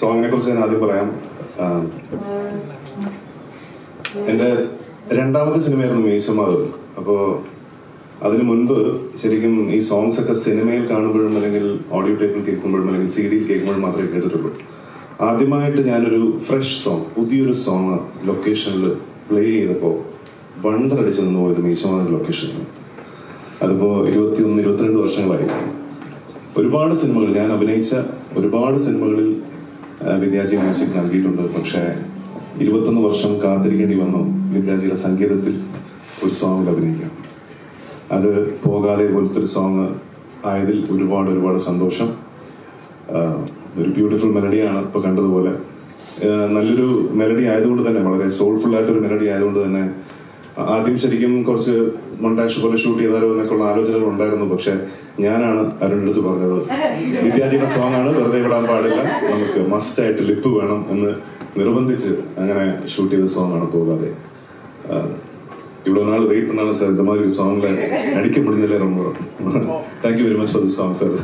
സോങ്ങിനെ കുറിച്ച് ഞാൻ ആദ്യം പറയാം. എന്റെ രണ്ടാമത്തെ സിനിമയായിരുന്നു മീശമാധവൻ അപ്പോൾ അതിനു മുൻപ് ശരിക്കും ഈ സോങ്സ് ഒക്കെ സിനിമയിൽ കാണുമ്പോഴും അല്ലെങ്കിൽ ഓഡിയോ ടേപ്പിൽ കേൾക്കുമ്പോഴും അല്ലെങ്കിൽ സി ഡിയിൽ കേൾക്കുമ്പോഴും മാത്രമേ കേട്ടിട്ടുള്ളൂ. ആദ്യമായിട്ട് ഞാനൊരു ഫ്രഷ് സോങ് പുതിയൊരു സോങ് ലൊക്കേഷനിൽ പ്ലേ ചെയ്തപ്പോൾ വണ്ടർ അടിച്ചു നിന്ന് പോയത് മീശമാധവൻ ലൊക്കേഷനിൽ അതിപ്പോ ഇരുപത്തിയൊന്ന് ഇരുപത്തിരണ്ട് വർഷങ്ങളായി. ഒരുപാട് സിനിമകൾ ഞാൻ അഭിനയിച്ച ഒരുപാട് സിനിമകളിൽ വിദ്യാജി മ്യൂസിക് നൽകിയിട്ടുണ്ട്. പക്ഷേ ഇരുപത്തൊന്ന് വർഷം കാത്തിരിക്കേണ്ടി വന്നു. വിദ്യാജിയുടെ സംഗീതത്തിൽ ഒരു സോങ്ങിൽ അഭിനയിക്കാം. അത് പോകാതെ പോലത്തെ ഒരു സോങ് ആയതിൽ ഒരുപാട് ഒരുപാട് സന്തോഷം. ഒരു ബ്യൂട്ടിഫുൾ മെലഡിയാണ് ഇപ്പോൾ കണ്ടതുപോലെ. നല്ലൊരു മെലഡി ആയതുകൊണ്ട് തന്നെ വളരെ സോൾഫുൾ ആയിട്ടൊരു മെലഡി ആയതുകൊണ്ട് തന്നെ ആദ്യം ശരിക്കും കുറച്ച് മൊണ്ടാഷ് പോലെ ഷൂട്ട് ചെയ്താലോ എന്നൊക്കെയുള്ള ആലോചനകൾ ഉണ്ടായിരുന്നു പക്ഷെ ഞാനാണ് അരുണിന്റെ അടുത്ത് പറഞ്ഞത് വിദ്യാർത്ഥിയുടെ സോങ് ആണ് വെറുതെ വിടാൻ പാടില്ല നമുക്ക് മസ്റ്റ് ആയിട്ട് ലിപ്പ് വേണം എന്ന് നിർബന്ധിച്ച് അങ്ങനെ ഷൂട്ട് ചെയ്ത സോങ് ആണ് പോകാതെ ആ, இவ்வளவு நாள் வெயிட் பண்ணாலும் சார் இந்த மாதிரி ஒரு சாங்ல நடிக்க முடிஞ்சதுல ரொம்ப thank you very much for this song sir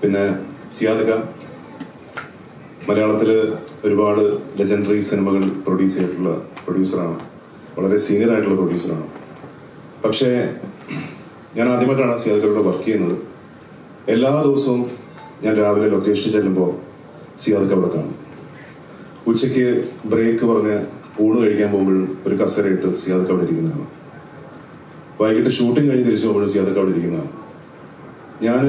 പിന്നെ സിയാദക മലയാളത്തിൽ ഒരുപാട് ലെജൻഡറി സിനിമകൾ പ്രൊഡ്യൂസ് ചെയ്തിട്ടുള്ള പ്രൊഡ്യൂസറാണ് വളരെ സീനിയർ ആയിട്ടുള്ള പ്രൊഡ്യൂസറാണ് പക്ഷേ ഞാൻ ആദ്യമായിട്ടാണ് സിയാദ്ക്കരോട് വർക്ക് ചെയ്യുന്നത്. എല്ലാ ദിവസവും ഞാൻ രാവിലെ ലൊക്കേഷനിൽ ചെല്ലുമ്പോൾ സിയാദ്ക്ക അവിടെ കാണും. ഉച്ചയ്ക്ക് ബ്രേക്ക് പറഞ്ഞ് ഊണ് കഴിക്കാൻ പോകുമ്പോഴും ഒരു കസരയിട്ട് സിയാദ്ക്ക അവിടെ ഇരിക്കുന്നതാണ്. വൈകിട്ട് ഷൂട്ടിംഗ് കഴിഞ്ഞ് തിരിച്ചു പോകുമ്പോഴും സിയാദ്ക്ക അവിടെ ഇരിക്കുന്നതാണ്. ഞാൻ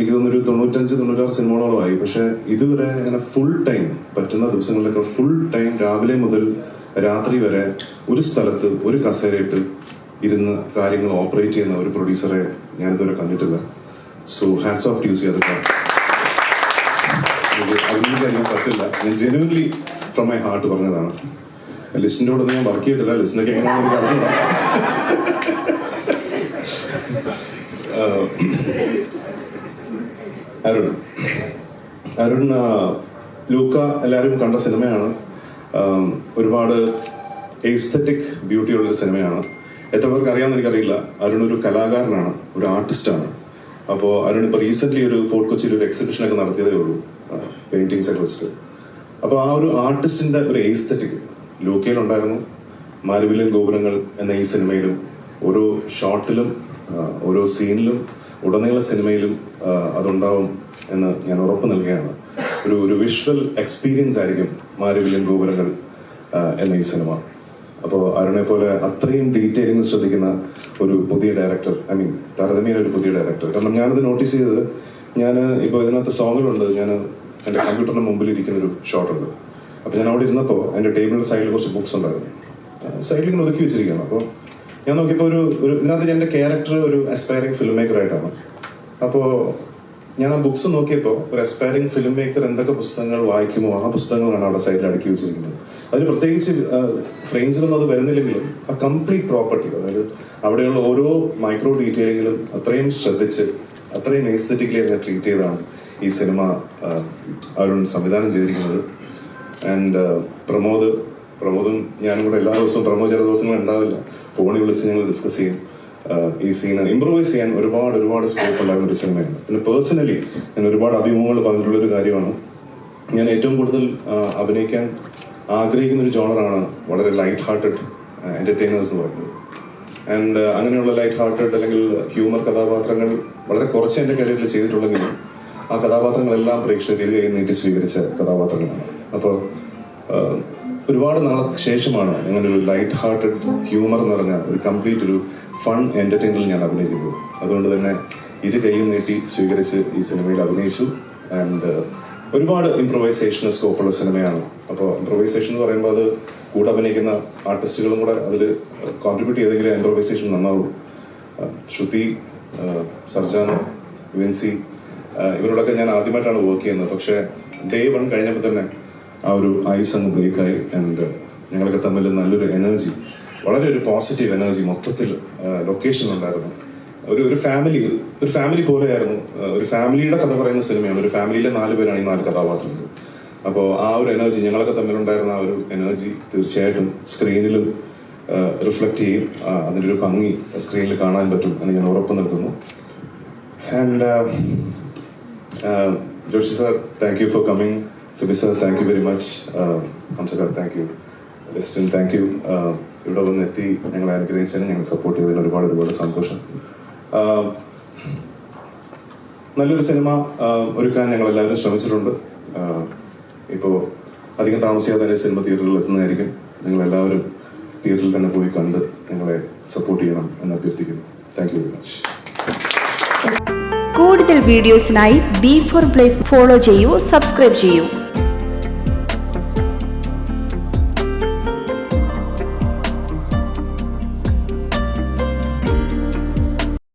എനിക്ക് തോന്നുന്നു ഒരു തൊണ്ണൂറ്റഞ്ച് തൊണ്ണൂറ്റാറ് സിനിമകളോളമായി. പക്ഷെ ഇതുവരെ അങ്ങനെ ഫുൾ ടൈം പറ്റുന്ന ദിവസങ്ങളിലൊക്കെ ഫുൾ ടൈം രാവിലെ മുതൽ രാത്രി വരെ ഒരു സ്ഥലത്ത് ഒരു കസേരയിട്ട് ഇരുന്ന് കാര്യങ്ങൾ ഓപ്പറേറ്റ് ചെയ്യുന്ന ഒരു പ്രൊഡ്യൂസറെ ഞാൻ ഇതുവരെ കണ്ടിട്ടില്ല. സോ ഹാൻഡ്സ് ഓഫ് യൂസ് അഭിനയിക്കാൻ പറ്റില്ല. ഞാൻ ജെനുവൻലി ഫ്രം മൈ ഹാർട്ട് പറഞ്ഞതാണ്. ലിസ്റ്റിന്റെ കൂടെ ഞാൻ വർക്ക് ചെയ്തിട്ടില്ല. ലിസ്റ്റിനൊക്കെ എങ്ങനെയാണെന്ന് എനിക്ക് അറിഞ്ഞില്ല അരുൺ. അരുൺ ലൂക്ക എല്ലാവരും കണ്ട സിനിമയാണ്. ഒരുപാട് എസ്തറ്റിക് ബ്യൂട്ടി ഉള്ള സിനിമയാണ്. എത്ര പേർക്ക് അറിയാമെന്ന് എനിക്കറിയില്ല. അരുൺ ഒരു കലാകാരനാണ് ഒരു ആർട്ടിസ്റ്റാണ് അപ്പോൾ അരുൺ ഇപ്പോൾ റീസെന്റ്ലി ഒരു ഫോർട്ട് കൊച്ചിയിൽ ഒരു എക്സിബിഷനൊക്കെ നടത്തിയതേ ഉള്ളൂ. പെയിന്റിങ്സ് ഒക്കെ വെച്ചിട്ട്. അപ്പോൾ ആ ഒരു ആർട്ടിസ്റ്റിന്റെ ഒരു എസ്തറ്റിക് ലൂക്കയിലുണ്ടായിരുന്നു. മാരുവില്യൻ ഗോപുരങ്ങൾ എന്ന ഈ സിനിമയിലും ഓരോ ഷോട്ടിലും ഓരോ സീനിലും ഉടനീള സിനിമയിലും അതുണ്ടാവും എന്ന് ഞാൻ ഉറപ്പ് നൽകുകയാണ്. ഒരു ഒരു വിഷ്വൽ എക്സ്പീരിയൻസ് ആയിരിക്കും മാരുവില്യൻ ഗോപുരങ്ങൾ എന്ന ഈ സിനിമ. അപ്പോൾ അരുണെ പോലെ അത്രയും ഡീറ്റെയിലിംഗ് ശ്രദ്ധിക്കുന്ന ഒരു പുതിയ ഡയറക്ടർ ഐ മീൻ താരതമ്യേന ഒരു പുതിയ ഡയറക്ടർ കാരണം ഞാനത് നോട്ടീസ് ചെയ്തത് ഞാൻ ഇപ്പോൾ ഇതിനകത്ത് സോങ്ങുകളുണ്ട് ഞാൻ എന്റെ കമ്പ്യൂട്ടറിന് മുമ്പിൽ ഇരിക്കുന്നൊരു ഷോട്ടുണ്ട് അപ്പോൾ ഞാൻ അവിടെ ഇരുന്നപ്പോൾ എന്റെ ടേബിളിന്റെ സൈഡിൽ കുറച്ച് ബുക്സ് ഉണ്ടായിരുന്നു. സൈഡിൽ ഇങ്ങനെ ഒതുക്കി വെച്ചിരിക്കുകയാണ്. അപ്പോൾ ഞാൻ നോക്കിയപ്പോൾ ഒരു ഒരു ഇതിനകത്ത് എന്റെ ക്യാരക്ടർ ഒരു അസ്പയറിംഗ് ഫിലിം മേക്കർ ആയിട്ടാണ്. അപ്പോൾ ഞാൻ ആ ബുക്സ് നോക്കിയപ്പോൾ ഒരു അസ്പയറിംഗ് ഫിലിം മേക്കർ എന്തൊക്കെ പുസ്തകങ്ങൾ വായിക്കുമോ ആ പുസ്തകങ്ങളാണ് അവിടെ സൈഡിൽ അടുക്കി വെച്ചിരിക്കുന്നത്. അതിന് പ്രത്യേകിച്ച് ഫ്രെയിംസിലൊന്നും അത് വരുന്നില്ലെങ്കിലും ആ കംപ്ലീറ്റ് പ്രോപ്പർട്ടി അതായത് അവിടെയുള്ള ഓരോ മൈക്രോ ഡീറ്റെയിലിങ്ങിലും അത്രയും ശ്രദ്ധിച്ച് അത്രയും എസ്തറ്റിക്കലി അതിനെ ട്രീറ്റ് ചെയ്താണ് ഈ സിനിമ അരുൺ സംവിധാനം ചെയ്തിരിക്കുന്നത്. ആൻഡ് പ്രമോദ് പ്രമോദും ഞാനും കൂടെ എല്ലാ ദിവസവും പ്രമോദ് ചില ദിവസങ്ങൾ ഉണ്ടാവില്ല. ഫോണിൽ വിളിച്ച് ഞങ്ങൾ ഡിസ്കസ് ചെയ്യും. ഈ സീന് ഇമ്പ്രൂവൈസ് ചെയ്യാൻ ഒരുപാട് ഒരുപാട് സ്കോപ്പ് ഉണ്ടാകുന്ന ഒരു സിനിമയാണ് പിന്നെ പേഴ്സണലി ഞാൻ ഒരുപാട് അഭിമുഖങ്ങൾ പറഞ്ഞിട്ടുള്ള ഒരു കാര്യമാണ്. ഞാൻ ഏറ്റവും കൂടുതൽ അഭിനയിക്കാൻ ആഗ്രഹിക്കുന്ന ഒരു ജോണറാണ് വളരെ ലൈറ്റ് ഹാർട്ടഡ് എന്റർടൈനേഴ്സ് എന്ന് പറയുന്നത്. ആൻഡ് അങ്ങനെയുള്ള ലൈറ്റ് ഹാർട്ടഡ് അല്ലെങ്കിൽ ഹ്യൂമർ കഥാപാത്രങ്ങൾ വളരെ കുറച്ച് എന്റെ കരിയറിൽ ചെയ്തിട്ടുള്ളെങ്കിലും ആ കഥാപാത്രങ്ങളെല്ലാം പ്രേക്ഷകരിൽ ഇരു കൈ നീട്ടി സ്വീകരിച്ച കഥാപാത്രങ്ങളാണ്. അപ്പോൾ ഒരുപാട് നാളെ ശേഷമാണ് ഇങ്ങനെ ഒരു ലൈറ്റ് ഹാർട്ടഡ് ഹ്യൂമർ എന്ന് പറഞ്ഞ ഒരു കംപ്ലീറ്റ് ഒരു ഫൺ എന്റർടൈനറിൽ ഞാൻ അഭിനയിക്കുന്നത്. അതുകൊണ്ട് തന്നെ ഇരു കൈയും നീട്ടി സ്വീകരിച്ച് ഈ സിനിമയിൽ അഭിനയിച്ചു. ആൻഡ് ഒരുപാട് ഇംപ്രൊവൈസേഷന് സ്കോപ്പുള്ള സിനിമയാണ്. അപ്പോൾ ഇംപ്രൊവൈസേഷൻ എന്ന് പറയുമ്പോൾ അത് കൂടെ അഭിനയിക്കുന്ന ആർട്ടിസ്റ്റുകളും കൂടെ അതിൽ കോൺട്രിബ്യൂട്ട് ചെയ്തെങ്കിലേ ഇംപ്രൊവൈസേഷൻ നന്നാവുള്ളൂ. ആ, ശ്രുതി ആ, സർജാന വിൻസി ഇവരോടൊക്കെ ഞാൻ ആദ്യമായിട്ടാണ് വർക്ക് ചെയ്യുന്നത്. പക്ഷേ ഡേ വൺ കഴിഞ്ഞപ്പോൾ തന്നെ ആ ഒരു ഐസ് അങ്ങ് ബ്രേക്കായി ആൻഡ് ഞങ്ങളൊക്കെ തമ്മിൽ നല്ലൊരു എനർജി വളരെ ഒരു പോസിറ്റീവ് എനർജി മൊത്തത്തിൽ ലൊക്കേഷൻ ഉണ്ടായിരുന്നു. ഒരു ഒരു ഫാമിലി ഒരു ഫാമിലി പോലെയായിരുന്നു. ഒരു ഫാമിലിയുടെ കഥ പറയുന്ന സിനിമയാണ്. ഒരു ഫാമിലിയിലെ നാല് പേരാണ് ഈ നാല് കഥാപാത്രങ്ങൾ. അപ്പോൾ ആ ഒരു എനർജി ഞങ്ങളൊക്കെ തമ്മിലുണ്ടായിരുന്ന ആ ഒരു എനർജി തീർച്ചയായിട്ടും സ്ക്രീനിലും റിഫ്ലക്റ്റ് ചെയ്യും. അതിന്റെ ഒരു ഭംഗി സ്ക്രീനിൽ കാണാൻ പറ്റും എന്ന് ഞാൻ ഉറപ്പ് നൽകുന്നു. And Joshi sir thank you for coming Subi sir thank you very much ഹംസക thank you Listin thank you ഇവിടെ വന്ന് എത്തി ഞങ്ങളെ അനുഗ്രഹിച്ചതിന് ഞങ്ങൾ സപ്പോർട്ട് ചെയ്തതിന് ഒരുപാട് ഒരുപാട് സന്തോഷം. നല്ലൊരു സിനിമ ഒരുക്കാൻ ഞങ്ങൾ എല്ലാവരും ശ്രമിച്ചിട്ടുണ്ട് ഇപ്പോൾ അധികം താമസിയാതെ തന്നെ സിനിമ തിയേറ്ററിൽ എത്തുന്നതായിരിക്കും. നിങ്ങൾ എല്ലാവരും തിയേറ്ററിൽ തന്നെ പോയി കണ്ട് നിങ്ങളെ സപ്പോർട്ട് ചെയ്യണം എന്ന് അഭ്യർത്ഥിക്കുന്നു. താങ്ക് യു വെരി മച്ച് കൂടുതൽ വീഡിയോസിനായി ബി ഫോർ പ്ലേസ് ഫോളോ ചെയ്യൂ സബ്സ്ക്രൈബ് ചെയ്യൂ.